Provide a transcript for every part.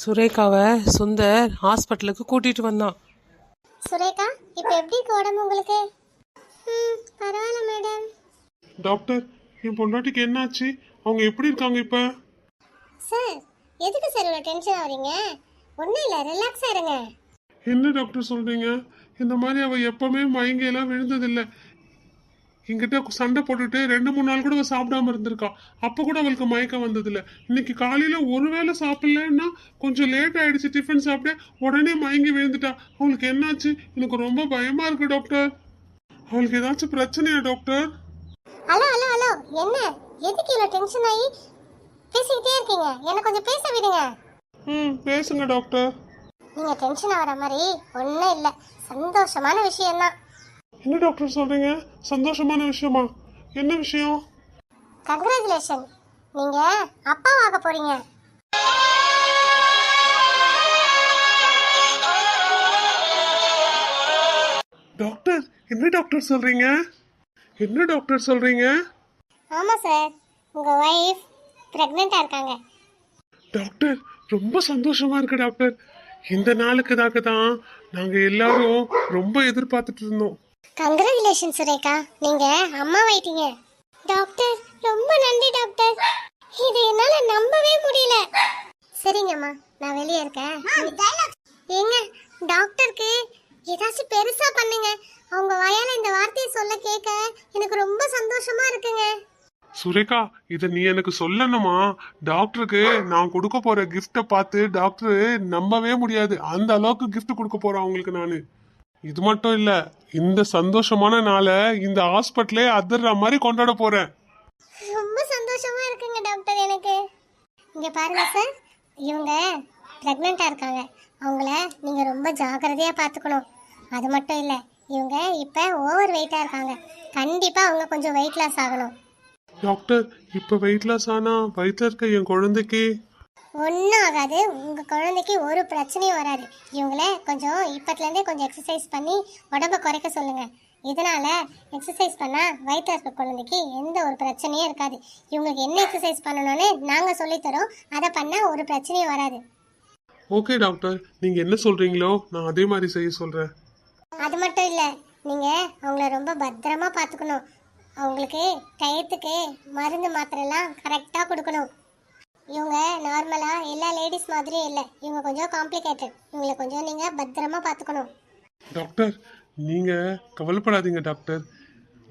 சுரேகாவை சுந்தர் ஹாஸ்பிட்டலுக்கு கூட்டிட்டு வந்தான். சுரேகா இப்போ எப்படி இருக்கு உடம்பு உங்களுக்கு? ம் பரவாயில்ல மேடம். டாக்டர் என் பொண்டாட்டிக்கு என்னாச்சு? அவங்க எப்படி இருக்காங்க இப்ப? சார் எதுக்கு சார் இவ்வளோ டென்ஷன் ஆகுறீங்க? ஒன்றும் இல்லை ரிலாக்ஸாக இருங்க. என்ன டாக்டர் சொல்றீங்க? இந்த மாதிரி அவ எப்பவுமே மயங்கி எல்லாம் விழுந்ததில்ல. என்கிட்ட சண்டை போட்டுட்டு ரெண்டு மூணு நாள் கூட அவ சாப்பிடாம இருந்திருக்கா. அப்ப கூட அவளுக்கு மயக்கம் வந்ததில்ல. இன்னைக்கு காலையில ஒருவேளை சாப்பிடலன்னா கொஞ்சம் லேட் ஆயிடுச்சு. டிஃபன் சாப்பிட உடனே மயங்கி விழுந்துட்டா. அவளுக்கு என்னாச்சு? எனக்கு ரொம்ப பயமா இருக்கு டாக்டர் அவளுக்கு ஏதாச்சும் பிரச்சனையா டாக்டர் ஹலோ ஹலோ ஹலோ. என்ன? எதுக்கு இவ்வளோ டென்ஷன் ஆகி பேசிக்கிட்டே இருக்கீங்க. என்னை கொஞ்சம் பேச விடுங்க. ம் பேசுங்க டாக்டர் நீங்கள் டென்ஷன் ஆகிற மாதிரி ஒன்றும் இல்லை. சந்தோஷமான விஷயம்தான். என்ன டாக்டர் சொல்றீங்க? சந்தோஷமான விஷயமா? என்ன விஷயம்? கங்க்ராச்சுலேஷன் நீங்கள் அப்பாவாக போகிறீங்க டாக்டர் என்ன டாக்டர் சொல்றீங்க? என்ன டாக்டர் சொல்றீங்க? ஆமாம் சார் உங்கள் ஒய்ஃப் ப்ரெக்னெண்ட்டாக இருக்காங்க. டாக்டர் ரொம்ப சந்தோஷமா இருக்கு டாக்டர். இந்த நாளுக்குதாக தான் நாங்க எல்லாரும் ரொம்ப எதிர்பார்த்துட்டு இருந்தோம். கங்க்ராச்சுலேஷன் சுரேகா நீங்க அம்மா ஆயிட்டீங்க டாக்டர் ரொம்ப நன்றி டாக்டர் இது என்னால நம்பவே முடியல. சரிங்கம்மா நான் வெளியே இருக்கேன். ஏங்க டாக்டருக்கு ஏதாச்சும் பெருசா பண்ணுங்க. அவங்க வாயால இந்த வார்த்தையை சொல்ல கேட்க எனக்கு ரொம்ப சந்தோஷமா இருக்குங்க. சுரேகா இத நீ எனக்கு சொல்லணுமா? டாக்டருக்கு நான் கொடுக்க போற கிஃப்ட பார்த்து டாக்டர் நம்பவே முடியாது. அந்த அளவுக்கு gift கொடுக்க போறேன் அவங்களுக்கு நானு. இது மட்டும் இல்ல இந்த சந்தோஷமான நாளை இந்த ஹாஸ்பிட்டலே அதிர்ற மாதிரி கொண்டாட போறேன். ரொம்ப சந்தோஷமா இருக்குங்க டாக்டர் எனக்கு. இங்க பாருங்க சார் இவங்க ப்ரெக்னெண்ட்டாக இருக்காங்க. அவங்கள நீங்க ரொம்ப ஜாக்கிரதையா பார்த்துக்கணும். அது மட்டும் இல்லை இவங்க இப்போ ஓவர் வெயிட்டாக இருக்காங்க. கண்டிப்பா அவங்க கொஞ்சம் வெயிட் லாஸ் ஆகணும். டாக்டர் இப்ப வெயிட் லாஸ் ஆனா வயிற்றுல இருக்க என் குழந்தைக்கு ஒன்றும் ஆகாது. உங்கள் குழந்தைக்கு ஒரு பிரச்சனையும் வராது. இவங்கள கொஞ்சம் இப்பத்துலேருந்தே கொஞ்சம் எக்ஸசைஸ் பண்ணி உடம்ப குறைக்க சொல்லுங்கள் இதனால எக்ஸசைஸ் பண்ணால் வயிற்று இருக்க குழந்தைக்கு எந்த ஒரு பிரச்சனையும் இருக்காது. இவங்களுக்கு என்ன எக்ஸசைஸ் பண்ணணும்னு நாங்கள் சொல்லித்தரோம். அதை பண்ணால் ஒரு பிரச்சனையும் வராது. ஓகே டாக்டர் நீங்க என்ன சொல்றீங்களோ நான் அதே மாதிரி செய்ய சொல்றேன். அது மட்டும் இல்லை. நீங்கள் அவங்கள ரொம்ப பத்திரமா பார்த்துக்கணும். அவங்களுக்கு டயத்துக்கு மருந்து மாத்திரைலாம் கரெக்டாக கொடுக்கணும். இவங்க நார்மலாக எல்லா லேடிஸ் மாதிரியும் இல்லை. இவங்க கொஞ்சம் காம்ப்ளிகேட்டட் இவங்களை கொஞ்சம் நீங்கள் பத்திரமா பார்த்துக்கணும். டாக்டர் நீங்க கவலைப்படாதீங்க டாக்டர்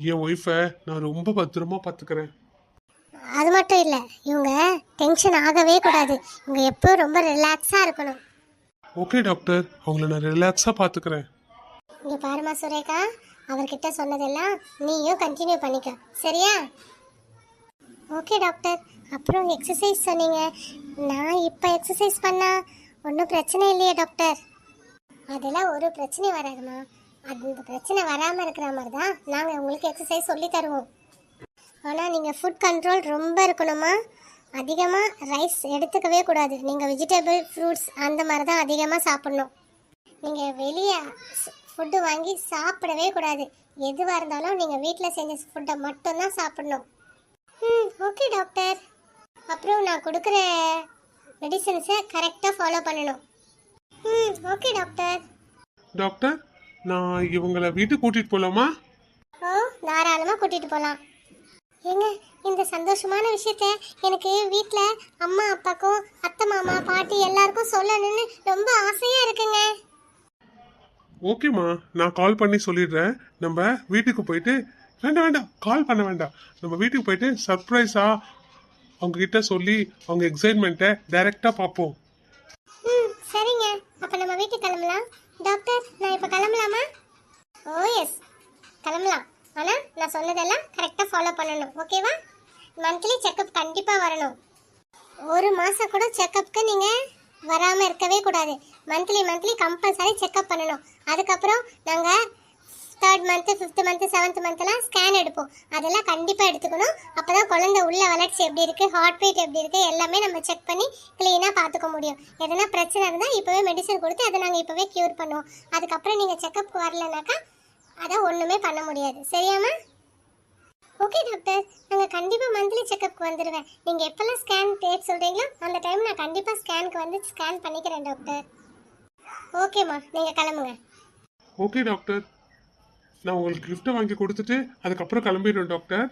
என் ஒய்ஃபை நான் ரொம்ப பத்திரமா பார்த்துக்கிறேன். அது மட்டும் இல்லை. இவங்க டென்ஷன் ஆகவே கூடாது. இவங்க எப்போ ரொம்ப ரிலாக்ஸாக இருக்கணும். ஓகே டாக்டர் அவங்கள நான் ரிலாக்ஸாக பார்த்துக்கிறேன். இங்கே பாருமா சுரேகா. அவர்கிட்ட சொன்னதெல்லாம் நீயும் கண்டினியூ பண்ணிக்க. சரியா? Okay doctor. அப்புறம் எக்ஸசைஸ் சொன்னீங்க. நான் இப்போ எக்ஸசைஸ் பண்ணால் ஒன்றும் பிரச்சனை இல்லையே டாக்டர். அதெல்லாம் ஒரு பிரச்சனையும் வராதுமா. அந்த பிரச்சனை வராமல் இருக்கிற மாதிரி தான் நாங்கள் உங்களுக்கு எக்ஸசைஸ் சொல்லி தருவோம். ஆனால் நீங்கள் ஃபுட் கண்ட்ரோல் ரொம்ப இருக்கணுமா? அதிகமாக ரைஸ் எடுத்துக்கவே கூடாது. நீங்கள் வெஜிடபிள் ஃப்ரூட்ஸ் அந்த மாதிரி தான் அதிகமாக சாப்பிட்ணும். நீங்கள் வெளியே ஃபுட்டு வாங்கி சாப்பிடவே கூடாது. எதுவாக இருந்தாலும் நீங்கள் வீட்டில் செஞ்ச ஃபுட்டை மட்டும்தான் சாப்பிடணும். ம் ஓகே டாக்டர் அப்புறம் நான் கொடுக்குற மெடிசன்ஸை கரெக்டாக ஃபாலோ பண்ணணும். ம் ஓகே டாக்டர் டாக்டர் நான் இவங்கள வீட்டுக்கு கூட்டிட்டு போலாமா? ஓ தாராளமாக கூட்டிகிட்டு போகலாம் ஏங்க இந்த சந்தோஷமான விஷயத்த எனக்கு வீட்டில் அம்மா அப்பாக்கும் அத்தை மாமா பாட்டி எல்லாருக்கும் சொல்லணும்னு ரொம்ப ஆசையாக இருக்குங்க. ஓகேம்மா நான் கால் பண்ணி சொல்லிடுறேன். நம்ம வீட்டுக்கு போயிட்டு வேண்டாம் வேண்டாம். கால் பண்ண வேண்டாம். நம்ம வீட்டுக்கு போயிட்டு சர்ப்ரைஸாக அவங்கக்கிட்ட சொல்லி அவங்க எக்ஸைட்மெண்ட்டை டைரெக்டாக பார்ப்போம். ம் சரிங்க. அப்போ நம்ம வீட்டுக்கு கிளம்பலாம். டாக்டர் நான் இப்போ கிளம்பலாமா? ஓ எஸ் கிளம்பலாம். ஆனால் நான் சொன்னதெல்லாம் கரெக்டாக ஃபாலோ பண்ணணும். ஓகேவா மந்த்லி செக்கப் கண்டிப்பாக வரணும். ஒரு மாதம் கூட செக்கப்புக்கு நீங்கள் வராமல் இருக்கவே கூடாது. மந்த்லி மந்த்லி கம்பல்சரி செக்கப் பண்ணணும். அதுக்கப்புறம் நாங்கள் third month fifth month seventh மந்த்லாம் scan எடுப்போம். அதெல்லாம் கண்டிப்பாக எடுத்துக்கணும். அப்போ தான் குழந்தை உள்ள வளர்ச்சி எப்படி இருக்குது ஹார்ட் பீட் எப்படி இருக்குது எல்லாமே நம்ம செக் பண்ணி க்ளீனாக பார்த்துக்க முடியும். எதனா பிரச்சனை இருந்தால் இப்போவே மெடிசன் கொடுத்து அதை நாங்கள் இப்போவே க்யூர் பண்ணுவோம். அதுக்கப்புறம் நீங்கள் செக்கப்புக்கு வரலனாக்கா அதை ஒன்றுமே பண்ண முடியாது. சரியாம்மா ஓகே டாக்டர் நாங்கள் கண்டிப்பாக மந்த்லி செக்கப்க்கு வந்துடுவேன் நீங்கள் எப்போல்லாம் ஸ்கேன் டேட் சொல்கிறீங்களோ அந்த டைம் நான் கண்டிப்பாக ஸ்கேனுக்கு வந்து ஸ்கேன் பண்ணிக்கிறேன் டாக்டர் ஓகேம்மா நீங்கள் கிளம்புங்க. ஓகே டாக்டர் நான் உங்களுக்கு கிஃப்ட்டை வாங்கி கொடுத்துட்டு அதுக்கப்புறம் கிளம்பிடுவேன் டாக்டர்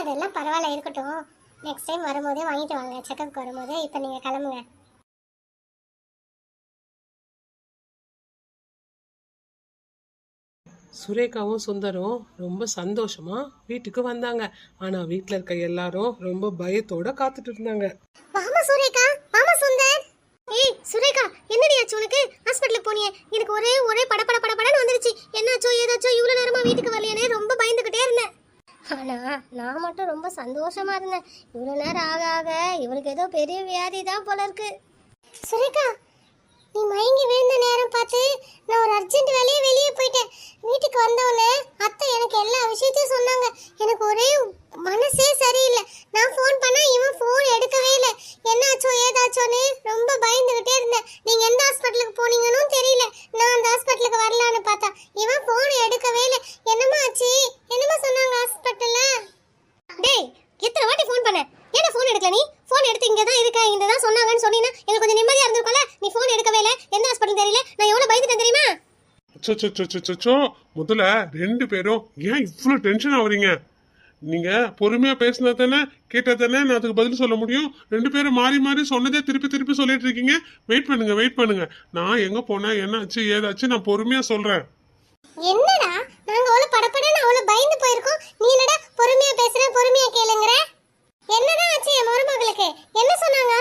அதெல்லாம் பரவாயில்ல இருக்கட்டும். நெக்ஸ்ட் டைம் வரும்போதே வாங்கிட்டு வாங்க. செக்கப்க்கு வரும்போது இப்போ நீங்கள் கிளம்புங்க. சுரேகாவும் சுந்தரும் ரொம்ப சந்தோஷமா வீட்டுக்கு வந்தாங்க. ஆனா வீட்ல இருக்க எல்லாரும் ரொம்ப பயத்தோட காத்துட்டு இருந்தாங்க. வாமா சுரேகா வாமா சுந்தர். ஏய் சுரேகா என்னடி ஆச்சு உனக்கு? ஹாஸ்பிட்டலுக்கு போனியே. எனக்கு ஒரே ஒரே பட பட பட படன்னு வந்துருச்சு என்னாச்சோ ஏதாச்சோ இவ்வளோ நேரமா வீட்டுக்கு வரலையானே ரொம்ப பயந்துக்கிட்டே இருந்தேன். ஆனா நான் மட்டும் ரொம்ப சந்தோஷமா இருந்தேன். இவ்வளோ நேரம் ஆக ஆக இவளுக்கு ஏதோ பெரிய வியாதி தான் போல இருக்கு. சுரேகா நீ மயங்கி விழுந்த நேரம் பார்த்து நான் ஒரு அர்ஜென்ட் வேலையை வெளியே போயிட்டேன் வீட்டுக்கு வந்தோடனே அத்தை எனக்கு எல்லா விஷயத்தையும் சொன்னாங்க எனக்கு ஒரே மனசே சரியில்லை நான் ஃபோன் பண்ணா இவன் ஃபோன் எடுக்கவே இல்லை என்னாச்சோ ஏதாச்சோன்னு ரொம்ப பயந்துகிட்டே இருந்தேன் நீங்க எந்த ஹாஸ்பிட்டலுக்கு போனீங்கன்னு தெரியல நான் அந்த ஹாஸ்பிட்டலுக்கு வரலான்னு பார்த்தா இவன் ஃபோன் எடுக்கவே இல்லை என்னம்மா ஆச்சு என்னம்மா சொன்னாங்க ஹாஸ்பிட்டல்ல டேய் எத்தனை வாட்டி ஃபோன் பண்ண ஏன்னா ஃபோன் எடுக்கல நீ ஃபோன் எடுத்து இங்க தான் இருக்க இங்க தான் சொன்னாங்கன்னு சொன்னீங்கன்னா எனக்கு கொஞ்சம் நிம்மதியா இருந்திருக்கும்ல நீ ஃபோன் எடுக்கவே இல்லை எந்த ஹாஸ்பிட்டல் தெரியல நான் எவ்வளவு பயந்துட்டேன் தெரியுமா அச்சோ முதல்ல ரெண்டு பேரும் ஏன் இவ்வளோ டென்ஷன் ஆகுறீங்க? நீங்க பொறுமையா பேசினா தானே கேட்டா தானே நான் அதுக்கு பதில் சொல்ல முடியும். ரெண்டு பேரும் மாறி மாறி சொன்னதே திருப்பி திருப்பி சொல்லிட்டு இருக்கீங்க. வெயிட் பண்ணுங்க வெயிட் பண்ணுங்க. நான் எங்க போனேன் என்னாச்சு ஏதாச்சு நான் பொறுமையா சொல்றேன். என்னடா? நாங்க அவ்வளவு படப்படன்னு அவ்வளவு பயந்து போயிருக்கோம். நீ என்னடா பொறுமையா பேசுற பொறுமையா கேளுங்கற? என்னதான் ஆச்சு என் மருமகளுக்கு? என்ன சொன்னாங்க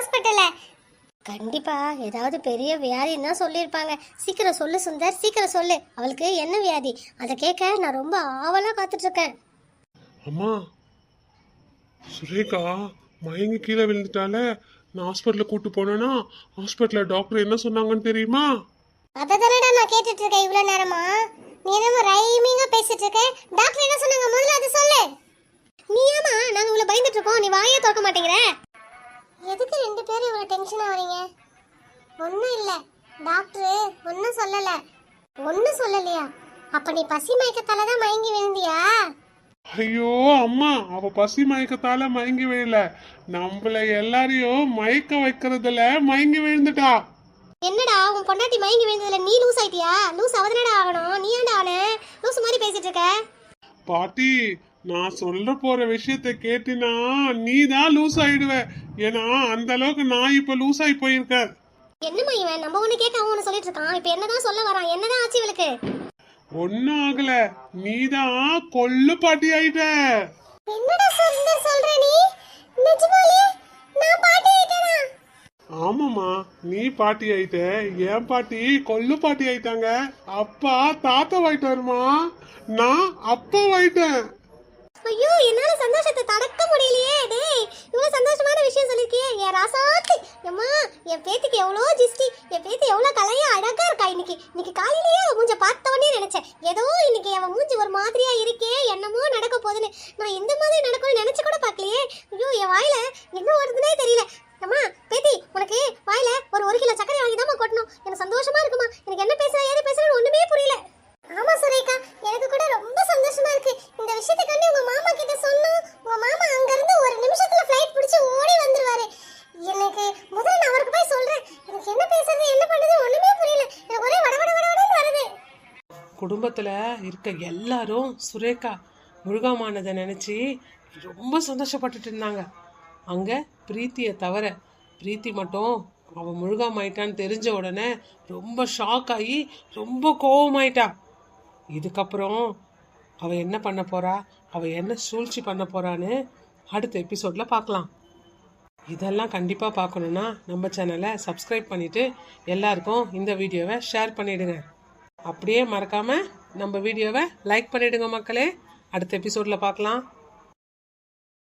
கண்டிப்பா. ஏதாவது பெரிய வியாதின்னு தான் சொல்லியிருப்பாங்க. சீக்கிரம் சொல்லு சுந்தர் சீக்கிரம் சொல்லு. அவளுக்கு என்ன வியாதி? அதை கேட்க நான் ரொம்ப ஆவலா காத்துட்டு இருக்கேன் அம்மா சுரேகா மயங்கி கீழே விழுந்துட்டால நான் ஹாஸ்பிட்டலில் கூட்டு போனேன்னா ஹாஸ்பிட்டலில் டாக்டர் என்ன சொன்னாங்கன்னு தெரியுமா? அதை தானடா நான் கேட்டுட்டு இருக்கேன் இவ்வளவு நேரமா? நீ என்னமோ ரைமிங்கா பேசிட்டு இருக்க டாக்டர் என்ன சொன்னாங்க? முதல்ல அதை சொல்லு. நீ ஏமா நாங்க இவ்வளவு பயந்துட்டு இருக்கோம் நீ வாயே திறக்க மாட்டேங்கிற. எதுக்கு ரெண்டு பேரும் இவ்வளவு டென்ஷன் ஆவறீங்க ஒண்ணும் இல்ல. டாக்டர் ஒன்னும் சொல்லல. ஒன்னும் சொல்லலையா? அப்ப நீ பசி மயக்கத்தால தான் மயங்கி விழுந்தியா? ஐயோ அம்மா அவ பசி மயக்கத்தால மயங்கி விழல. நம்மள எல்லாரையும் மயக்க வைக்கிறதுல மயங்கி விழுந்துட்டா. என்னடா உன் பொண்டாட்டி மயங்கி விழுந்ததுல நீ லூஸ் ஆயிட்டியா? லூஸ் அவதனடா ஆகணும்? நீ ஏன்டா ஆனே? லூஸ் மாதிரி பேசிட்டு இருக்க. பாட்டி நான் சொல்ல போற விஷயத்த கேட்டினா நீ தான் லூஸ் ஆயிடுவ. ஏன்னா அந்த அளவுக்கு நான் இப்ப லூஸ் ஆகி போயிருக்கேன். என்னம்மா இவன்? நம்ம ஒண்ணு கேட்க அவன் ஒண்ணு சொல்லிட்டு இருக்கான். இப்ப என்னதான் சொல்ல வரான்? என்னதான் ஆச்சு இவளுக்கு? ஒன்னும் ஆகல. நீதான் கொள்ளு பாட்டி ஆயிட்ட. என்னடா சுந்தர் சொல்ற நீ? நிஜமாலே? நான் பாட்டி ஆயிட்டேனா? ஆமாம்மா. நீ பாட்டி ஆயிட்ட. என் பாட்டி கொள்ளு பாட்டி ஆயிட்டாங்க. அப்பா தாத்தாவாயிட்டாருமா நான் அப்பாவாயிட்டேன் ஐயோ என்னால சந்தோஷத்தை தடக்க முடியலையே. டேய் இவ்வளவு சந்தோஷமான விஷயம் சொல்லிருக்கியே. என் ராசாத்தி அம்மா என் பேத்திக்கு எவ்வளோ ஜிஸ்டி என் பேத்தி எவ்வளோ கலையா அழகா இருக்கா இன்னைக்கு. இன்னைக்கு காலையிலேயே அவன் மூஞ்ச பார்த்தவனே நினைச்சேன். ஏதோ இன்னைக்கு அவன் மூஞ்சி ஒரு மாதிரியா இருக்கே என்னமோ நடக்க போகுதுன்னு. நான் இந்த மாதிரி நடக்கும்னு நினைச்சு கூட பார்க்கலையே. ஐயோ என் வாயில என்ன வருதுன்னே தெரியல. அம்மா பேத்தி உனக்கு வாயில ஒரு ஒரு கிலோ சர்க்கரை வாங்கி தான் கொட்டணும். எனக்கு சந்தோஷமா குடும்பத்தில் இருக்க எல்லாரும் சுரேகா முருகாமானதை நினச்சி ரொம்ப சந்தோஷப்பட்டுட்டு இருந்தாங்க. அங்கே பிரீத்தியை தவிர பிரீத்தி மட்டும் அவன் முழுகாமாயிட்டான்னு தெரிஞ்ச உடனே ரொம்ப ஷாக் ஆகி ரொம்ப கோவமாயிட்டா. இதுக்கப்புறம் அவள் என்ன பண்ண போறா? அவள் என்ன சூழ்ச்சி பண்ண போறான்னு அடுத்த எபிசோடில் பார்க்கலாம். இதெல்லாம் கண்டிப்பாக பார்க்கணுன்னா நம்ம சேனலை சப்ஸ்கிரைப் பண்ணிவிட்டு எல்லாருக்கும் இந்த வீடியோவை ஷேர் பண்ணிவிடுங்க அப்படியே மறக்காமல் நம்ம வீடியோவை லைக் பண்ணிவிடுங்க மக்களே. அடுத்த எபிசோடில் பார்க்கலாம்.